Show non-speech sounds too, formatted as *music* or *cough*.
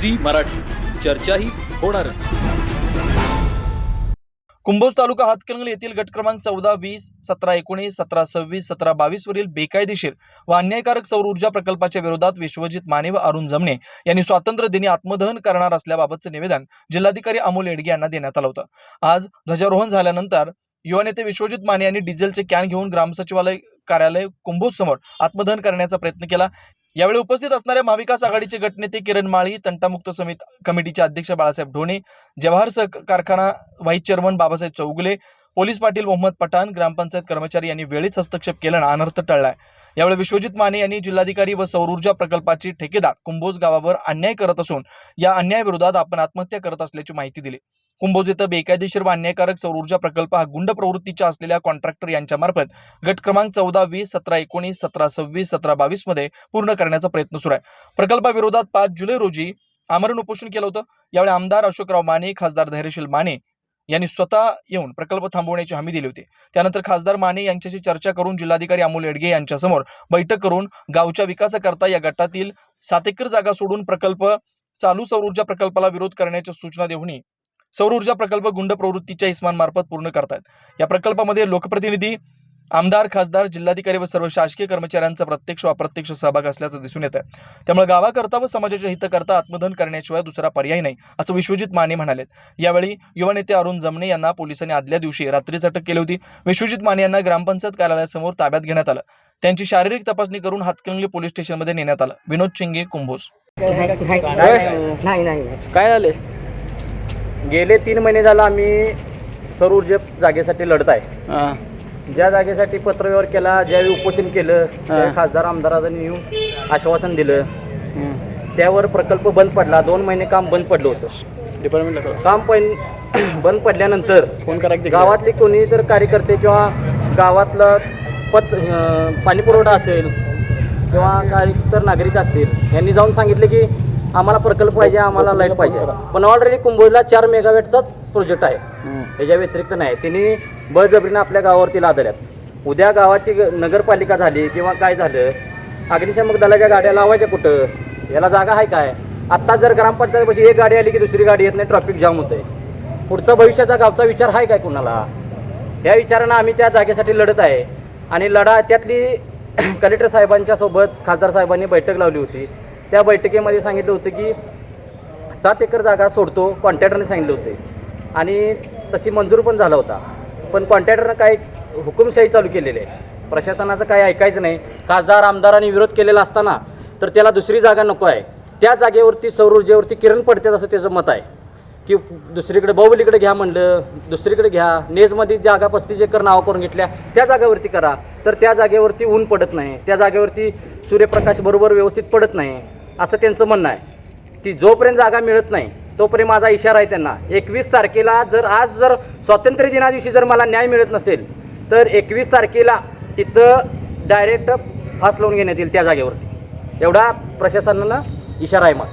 Zee Marathi. चर्चाही होणारच. कुंभोज तालुका हातकणंगले येथील गट क्रमांक चौदा वीस सतरा एकोणीस सतरा सव्वीस सतरा बावीस वरील बेकायदेशीर व अन्यायकारक सौर ऊर्जा प्रकल्पाच्या विरोधात विश्वजित माने व अरुण जमणे यांनी स्वातंत्र्य दिनी आत्मदहन करणार असल्याबाबतचं निवेदन जिल्हाधिकारी अमोल येडगे यांना देण्यात आलं होतं. आज ध्वजारोहण झाल्यानंतर युवा नेते विश्वजित माने यांनी डिझेलचे कॅन घेऊन ग्रामसचिवालय कार्यालय कुंभोज समोर आत्मदहन करण्याचा प्रयत्न केला. यावेळी उपस्थित असणाऱ्या महाविकास आघाडीचे गटनेते किरण माळी तंटामुक्त समित कमिटीचे अध्यक्ष बाळासाहेब ढोणे जवाहर सह कारखाना vice chairman Babasaheb Chougule police Patil Mohammed Pathan ग्रामपंचायत कर्मचारी यांनी वेळीच हस्तक्षेप केल्यानं अनर्थ टळलाय. यावेळी विश्वजित माने यांनी जिल्हाधिकारी व सौर ऊर्जा प्रकल्पाची ठेकेदार कुंभोज गावावर अन्याय करत असून या अन्यायाविरोधात आपण आत्महत्या करत असल्याची माहिती दिली. कुंभोज इथं बेकायदेशीर व अन्यायकारक सौरऊर्जा प्रकल्प हा गुंड प्रवृत्तीच्या असलेल्या कॉन्ट्रॅक्टर यांच्यामार्फत गट क्रमांक चौदा वीस सतरा एकोणीस सतरा सव्वीस सतरा बावीसमध्ये पूर्ण करण्याचा प्रयत्न सुरू आहे. प्रकल्पाविरोधात पाच जुलै रोजी आमरण उपोषण केलं होतं. यावेळी आमदार अशोकराव माने खासदार धैर्यशील माने यांनी स्वतः येऊन प्रकल्प थांबवण्याची हमी दिली होती. त्यानंतर खासदार माने यांच्याशी चर्चा करून जिल्हाधिकारी अमोल येडगे यांच्यासमोर बैठक करून गावच्या विकासाकरता या गटातील सात एकर जागा सोडून प्रकल्प चालू सौरऊर्जा प्रकल्पाला विरोध करण्याच्या सूचना देऊनही सौर ऊर्जा प्रकल्प गुंड प्रवृत्तीच्या इस्मांमार्फत पूर्ण करतायत. या प्रकल्पामध्ये लोकप्रतिनिधी आमदार खासदार जिल्हाधिकारी व सर्व शासकीय कर्मचाऱ्यांचा प्रत्यक्ष व अप्रत्यक्ष सहभाग असल्याचं दिसून येत आहे त्यामुळे गावाकरता व समाजाच्या हिताकरता आत्मदहन करण्याशिवाय दुसरा पर्याय नाही असं विश्वजित माने म्हणाले यावेळी युवा नेते अरुण जमणे यांना पोलिसांनी आदल्या दिवशी रात्रीच अटक केली होती. विश्वजित माने यांना ग्रामपंचायत कार्यालयासमोर ताब्यात घेण्यात आलं. त्यांची शारीरिक तपासणी करून हातकणंगले पोलीस स्टेशनमध्ये नेण्यात आलं. विनोद चिंगे कुंभोस नाही नाही काय झाले? गेले तीन महिने झालं आम्ही सौर ऊर्जा जागेसाठी लढत आहे. हा. ज्या जागेसाठी पत्रव्यवहार केला ज्यावेळी उपोषण केलं त्यावेळी खासदार आमदारांनी येऊन आश्वासन दिलं त्यावर प्रकल्प बंद पडला. दोन महिने काम बंद पडलं होतं. डिपार्टमेंटला कळवा. काम पण *clears throat* बंद पडल्यानंतर फोन करा की तिकडे. गावातले कोणी तर कार्यकर्ते किंवा गावातलं पत अं, पाणी पुरवठा असेल किंवा काही तर नागरिक असतील यांनी जाऊन सांगितले की आम्हाला प्रकल्प पाहिजे आम्हाला लाइट पाहिजे. पण ऑलरेडी कुंभोजला चार मेगावॅटचाच प्रोजेक्ट आहे. त्याच्या व्यतिरिक्त नाही. त्यांनी बळजबरीनं आपल्या गावावरती लादल्यात. उद्या गावाची नगरपालिका झाली किंवा काय झालं अग्निशामक दलाच्या गाड्या लावायच्या कुठं? याला जागा आहे काय? आत्ता जर ग्रामपंचायतीपाशी एक गाडी आली की दुसरी गाडी येत नाही ट्रॅफिक जाम होतंय. पुढचा भविष्याचा गावचा विचार आहे काय कुणाला? या विचारानं आम्ही त्या जागेसाठी लढत आहे. आणि लढा त्यातली *clears throat* कलेक्टर साहेबांच्या सोबत खासदार साहेबांनी बैठक लावली होती. त्या बैठकीमध्ये सांगितलं होतं की सात एकर जागा सोडतो कॉन्ट्रॅक्टरने सांगितले होते. आणि तशी मंजूर पण झाला होता. पण कॉन्ट्रॅक्टरनं काय हुकुमशाही चालू केलेली आहे. प्रशासनाचं काही ऐकायचं नाही. खासदार आमदारांनी विरोध केलेला असताना तर त्याला दुसरी जागा नको आहे. त्या जागेवरती सौर ऊर्जेवरती किरण पडतात असं त्याचं मत आहे. की दुसरीकडे बाहुबलीकडे घ्या म्हणलं दुसरीकडे घ्या. नेजमध्ये जागा पस्तीस एकर नावं करून घेतल्या त्या जागेवरती करा. तर त्या जागेवरती ऊन पडत नाही. त्या जागेवरती सूर्यप्रकाश बरोबर व्यवस्थित पडत नाही. असं त्यांचं म्हणणं आहे. ती जोपर्यंत जागा मिळत नाही तोपर्यंत माझा इशारा आहे त्यांना एकवीस तारखेला जर आज जर स्वातंत्र्य दिना दिवशी जर मला न्याय मिळत नसेल तर एकवीस तारखेला तिथं डायरेक्ट फास लावून घेण्यात येईल त्या जागेवरती. एवढा प्रशासनानं इशारा आहे मग